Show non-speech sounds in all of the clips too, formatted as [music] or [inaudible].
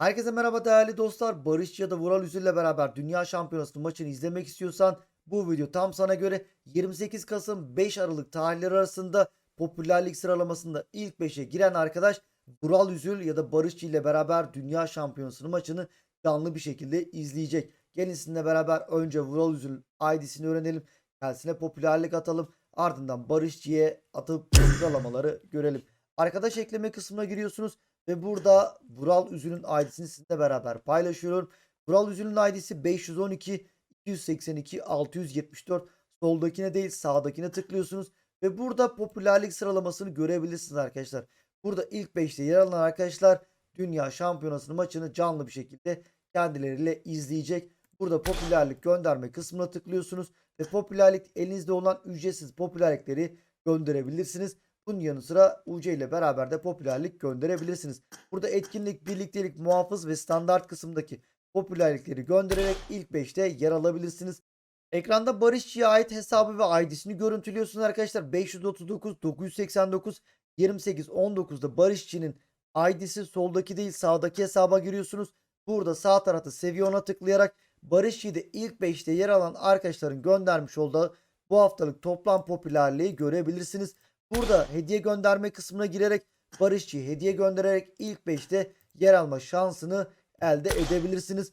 Herkese merhaba değerli dostlar. Barış ya da Vural Üzül ile beraber Dünya Şampiyonası maçını izlemek istiyorsan bu video tam sana göre 28 Kasım 5 Aralık tarihleri arasında popülerlik sıralamasında ilk 5'e giren arkadaş Vural Üzül ya da Barışçı ile beraber Dünya Şampiyonası maçını canlı bir şekilde izleyecek. Gelin sizinle beraber önce Vural Üzül ID'sini öğrenelim. Kendisine popülerlik atalım. Ardından Barışçı'ya atıp sıralamaları görelim. Arkadaş ekleme kısmına giriyorsunuz. Ve burada Vural Üzül'ün ID'sini sizinle beraber paylaşıyorum. Vural Üzül'ün ID'si 512 282 674. Soldakine değil sağdakine tıklıyorsunuz. Ve burada popülerlik sıralamasını görebilirsiniz arkadaşlar. Burada ilk 5'te yer alan arkadaşlar Dünya Şampiyonası'nın maçını canlı bir şekilde kendileriyle izleyecek. Burada popülerlik gönderme kısmına tıklıyorsunuz. Ve popülerlik elinizde olan ücretsiz popülerlikleri gönderebilirsiniz. Bunun yanı sıra UC ile beraber de popülerlik gönderebilirsiniz. Burada etkinlik, birliktelik, muhafız ve standart kısımdaki popülerlikleri göndererek ilk 5'te yer alabilirsiniz. Ekranda Barışçı'ya ait hesabı ve ID'sini görüntülüyorsunuz arkadaşlar. 539 989 28 19'da Barışçı'nın ID'si soldaki değil sağdaki hesaba giriyorsunuz. Burada sağ tarafta seviye ona tıklayarak Barışçı'da ilk 5'te yer alan arkadaşların göndermiş olduğu bu haftalık toplam popülerliği görebilirsiniz. Burada hediye gönderme kısmına girerek Barışçı'ya hediye göndererek ilk 5'te yer alma şansını elde edebilirsiniz.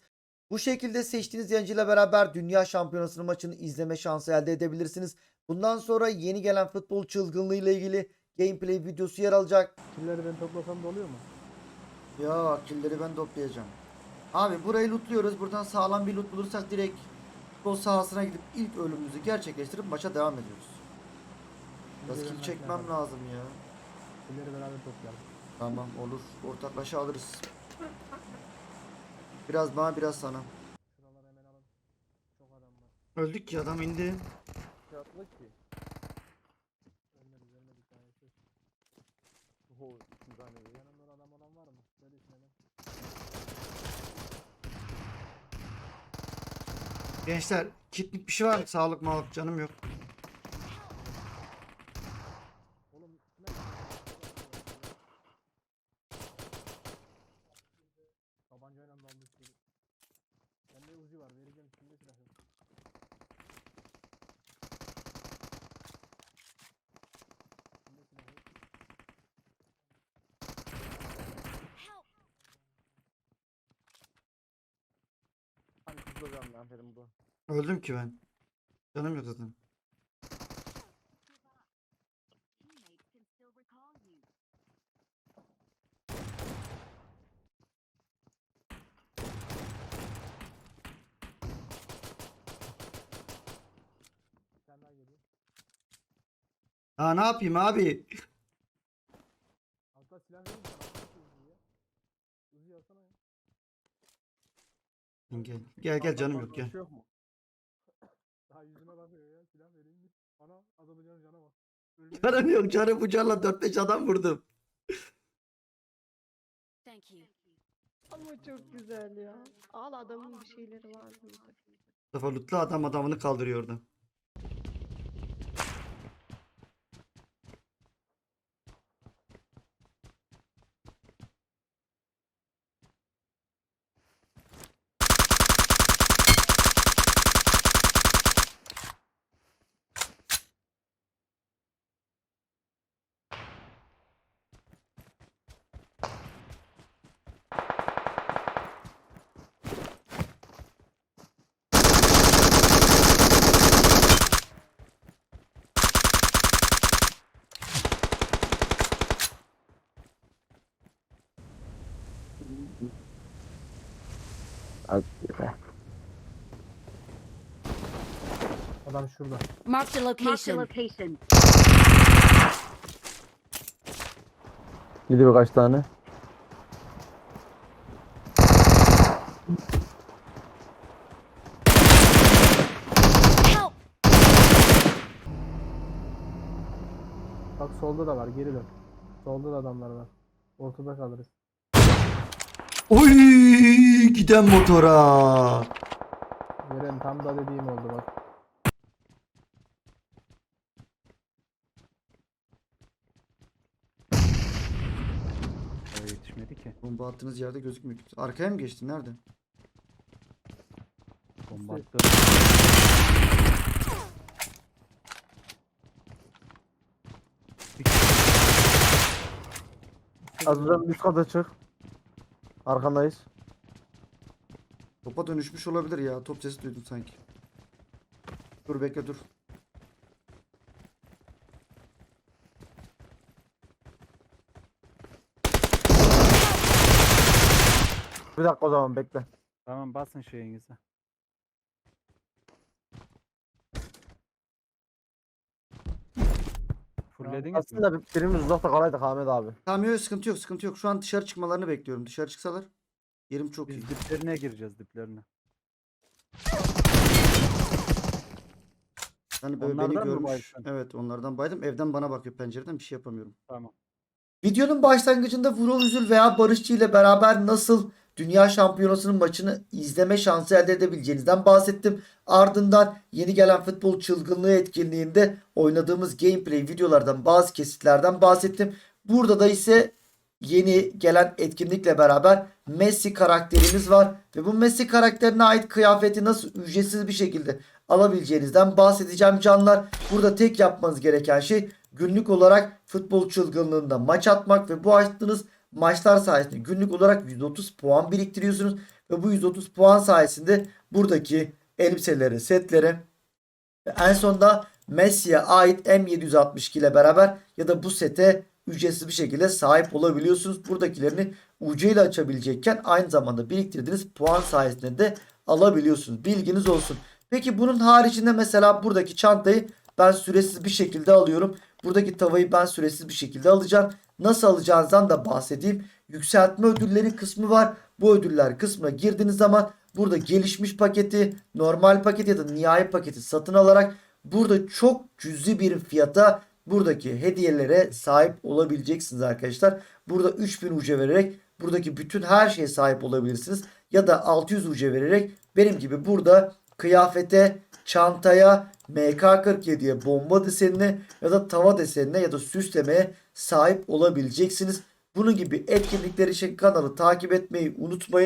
Bu şekilde seçtiğiniz yayıncıyla beraber Dünya Şampiyonası'nın maçını izleme şansı elde edebilirsiniz. Bundan sonra yeni gelen futbol çılgınlığı ile ilgili gameplay videosu yer alacak. Killeri ben toplasam da oluyor mu? Ya killeri ben toplayacağım. Abi burayı lootluyoruz. Buradan sağlam bir loot bulursak direkt futbol sahasına gidip ilk ölümümüzü gerçekleştirip maça devam ediyoruz. Biraz kill çekmem lazım ya. Killeri beraber toplayalım. Tamam olur. Ortaklaşa alırız. Biraz bana biraz sana. Şuraları hemen alın. Çok adam var. Öldük ki adam indi. Yatlı ki. Ölmedik ölmedik yani. Oho iki tane. Yanımda adam olan var mı? Böyle hemen. Gençler kitlik bir şey var mı? Sağlık mağlık canım yok. Ben aferin bu. Öldüm ki ben. Canım yok zaten. Ha ne yapayım abi? Gel gel, gel canım yok gel. mu? [laughs] Daha yüzüme bakıyor ya silah vereyim mi? Ana adamın canı cana bak. Canım yok canım bu canla 4-5 adam vurdum. Thank you. Ama çok güzel ya. Al adamın bir şeyleri var burada. Mustafa Lutlu adam adamını Adam şurada. Marked a location. Gidiyor kaç tane? Bak solda da var geri dön. Solda da adamlar var. Ortada kalırız. Oy giden motora. Gören tam da dediğim oldu bak. Yetişmedi ki. Bomba attığınız yerde gözükmüyor. Arkaya mı geçtin? Nerede? Bomba attı. Aziz'den üst kata çık. Arkandayız. Topa dönüşmüş olabilir ya. Top sesi duydum sanki. Dur bekle dur. Bir dakika o zaman bekle. Tamam basın şeyinizi. Fullediniz mi? Aslında bir- birimiz uzakta kalaydık Ahmet abi. Tamam yok sıkıntı yok sıkıntı yok. Şu an dışarı çıkmalarını bekliyorum. Dışarı çıksalar. Yerim çok iyi. Biz diplerine gireceğiz diplerine. Yani böyle beni Onlardan mı görmüş. baydın? Evet onlardan baydım. Evden bana bakıyor pencereden bir şey yapamıyorum. Tamam. Videonun başlangıcında Vural Üzül veya Barışçı ile beraber nasıl Dünya Şampiyonası'nın maçını izleme şansı elde edebileceğinizden bahsettim. Ardından yeni gelen futbol çılgınlığı etkinliğinde oynadığımız gameplay videolardan bazı kesitlerden bahsettim. Burada da ise yeni gelen etkinlikle beraber Messi karakterimiz var ve bu Messi karakterine ait kıyafeti nasıl ücretsiz bir şekilde alabileceğinizden bahsedeceğim canlar. Burada tek yapmanız gereken şey günlük olarak futbol çılgınlığında maç atmak ve bu açtığınız maçlar sayesinde günlük olarak 130 puan biriktiriyorsunuz ve bu 130 puan sayesinde buradaki elbiseleri, setleri ve en sonunda Messi'ye ait M762 ile beraber ya da bu sete ücretsiz bir şekilde sahip olabiliyorsunuz. Buradakilerini UC ile açabilecekken aynı zamanda biriktirdiğiniz puan sayesinde de alabiliyorsunuz. Bilginiz olsun. Peki bunun haricinde mesela buradaki çantayı ben süresiz bir şekilde alıyorum. Buradaki tavayı ben süresiz bir şekilde alacağım. Nasıl alacağınızdan da bahsedeyim. Yükseltme ödülleri kısmı var. Bu ödüller kısmına girdiğiniz zaman burada gelişmiş paketi, normal paket ya da nihai paketi satın alarak burada çok cüzi bir fiyata buradaki hediyelere sahip olabileceksiniz arkadaşlar. Burada 3000 UC vererek buradaki bütün her şeye sahip olabilirsiniz. Ya da 600 UC vererek benim gibi burada kıyafete, çantaya, MK47'ye, bomba desenine ya da tava desenine ya da süslemeye sahip olabileceksiniz. Bunun gibi etkinlikler için kanalı takip etmeyi unutmayın.